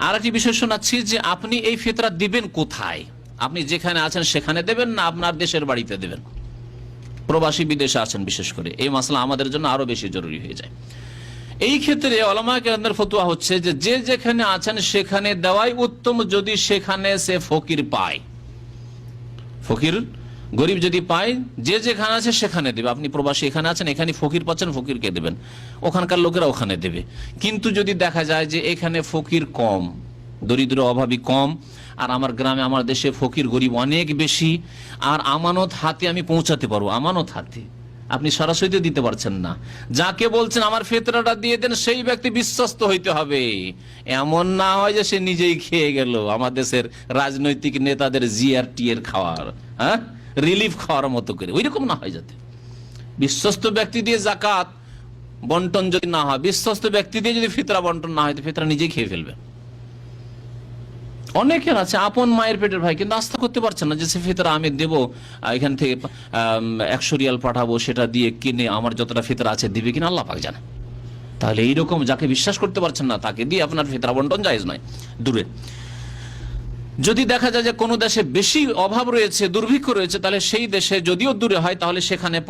আর একটি বিষয় শোনাচ্ছি যে আপনি এই ফিতরা দিবেন কোথায়? আপনি যেখানে আছেন সেখানে দেবেন না আপনার দেশের বাড়িতে দেবেন? প্রবাসী বিদেশে আছেন বিশেষ করে। এই মাসলা আমাদের জন্য আরও বেশি জরুরি হয়ে যায়। এই ক্ষেত্রে ওলামা কেরামদের ফতুয়া হচ্ছে যে যে যেখানে আছেন সেখানে দেওয়াই উত্তম যদি সেখানে সে ফকির পায়। ফকির গরিব যদি পায়, যে যেখানে আছে সেখানে দেবে। আপনি প্রবাসী এখানে আছেন এখানে ফকির পাচ্ছেন, ফকিরকে দেবেন। ওখানকার লোকেরা ওখানে দেবে। কিন্তু যদি দেখা যায় যে এখানে ফকির কম, দরিদ্র অভাবী কম, আর আমার গ্রামে, আমার দেশে ফকির গরিব অনেক বেশি, আর আমানত হাতে আমি পৌঁছাতে পারব। আমানত হাতে। আপনি সরাসরি দিতে পারছেন না। যাকে বলছেন, আমার ফেতরাটা দিয়ে দেন, সেই ব্যক্তি বিশ্বস্ত হইতে হবে। এমন না হয় যে সে নিজেই খেয়ে গেল। আমার দেশের রাজনৈতিক নেতাদের জিআরটি এর খাওয়ার হ্যাঁ? রিলিফ খাওয়ার মতো করে। ওই রকম না হয় যাতে। বিশ্বস্ত ব্যক্তি দিয়ে জাকাত বন্টন যদি না হয়, বিশ্বস্ত ব্যক্তি দিয়ে যদি ফিতরা বন্টন না হয়, তো ফিতরা নিজেই খেয়ে ফেলবে। অনেকের আছে, আপন মায়ের পেটের ভাই, কিন্তু আস্থা করতে পারছেন না যে সে ফিতরা আমি দেবো এখান থেকে একশো রিয়াল পাঠাবো, সেটা দিয়ে কিনে আমার যতটা ফিতরা আছে দিবে কিনা আল্লাহ পাক জানে। তাহলে এইরকম যাকে বিশ্বাস করতে পারছেন না, তাকে দিয়ে আপনার ফিতরা বন্টন জায়েজ নয়। দূরে। যদি দেখা যায় যে কোনো দেশে বেশি অভাব রয়েছে, দুর্ভিক্ষ রয়েছে, তাহলে সেই দেশে যদিও দূরে হয়, তাহলে সেখানে